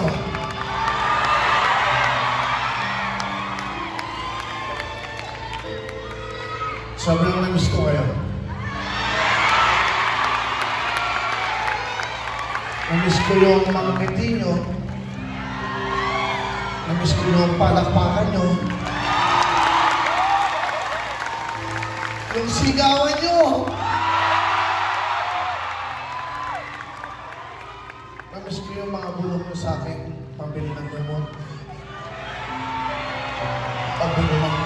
nyo? Sobrang namiss ko kayo. Namiss ko yung mga ngiti nyo. Namiss ko yung palakpakan nyo. Nyo sa akin. Pambili ng gamot. Pambili ng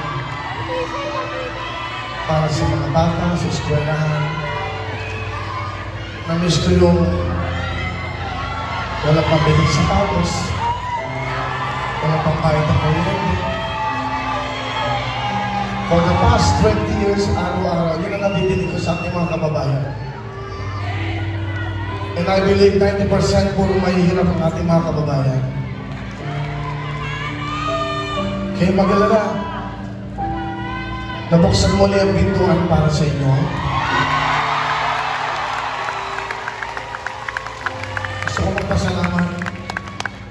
para sa mga bata, sa eskwelahan. Namiss ko yung wala pang biling sapatos, wala pang bayad ng kuryente. For the past 20 years, araw-araw, yun ang nabibinig ko sa aking mga kababayan. And I believe 90% puro mahihirap ang ating mga kababayan. Kaya mag-alala, Nabuksan mo na yung pintuan para sa inyo. Gusto ko magpasalamat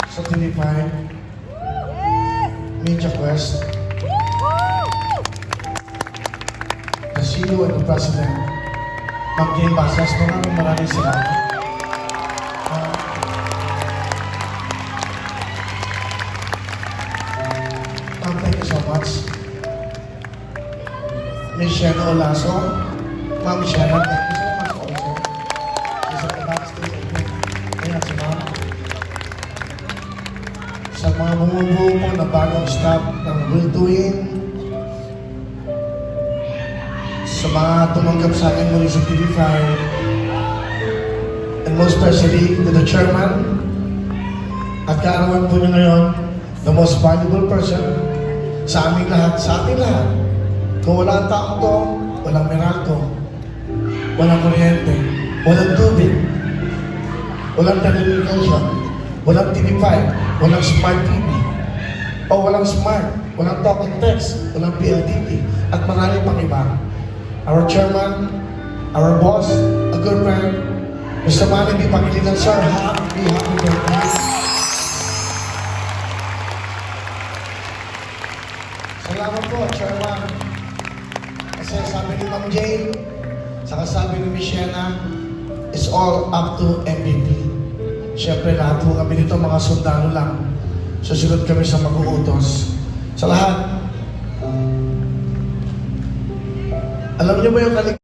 sa TV5, Media Quest, the CEO and the President, Ma'am Jane Basas, maraming maraming salamat. Miss Shanna Olaso. Ma'am Shanna, thank you so much also. Is at the backstage. Ayan si Ma'am. Sa mga bumubuo po na bagong staff ng Doing, sa mga tumanggap sa akin muli sa TV5, and most especially to the chairman, at kaarawan po niyo ngayon, the most valuable person sa aming lahat, sa ating lahat. Kung wala ang tao to, walang Meralco, walang kuryente, walang tubig, walang telecommunication, walang TV5, walang smart TV, o walang smart, walang talk text, walang PLDT, at marami pang iba. Our chairman, our boss, a good friend, Mr. Manny B. Pangilinan, sir, happy, happy birthday. Salamat po, chairman. Kasi sabi ni Ma'am Jane, saka sabi ni Miss Shena, it's all up to MVP. Siyempre lahat po kami dito mga sundalo lang. Susunod kami sa mag-uutos. Sa lahat, alam niyo ba yung kalik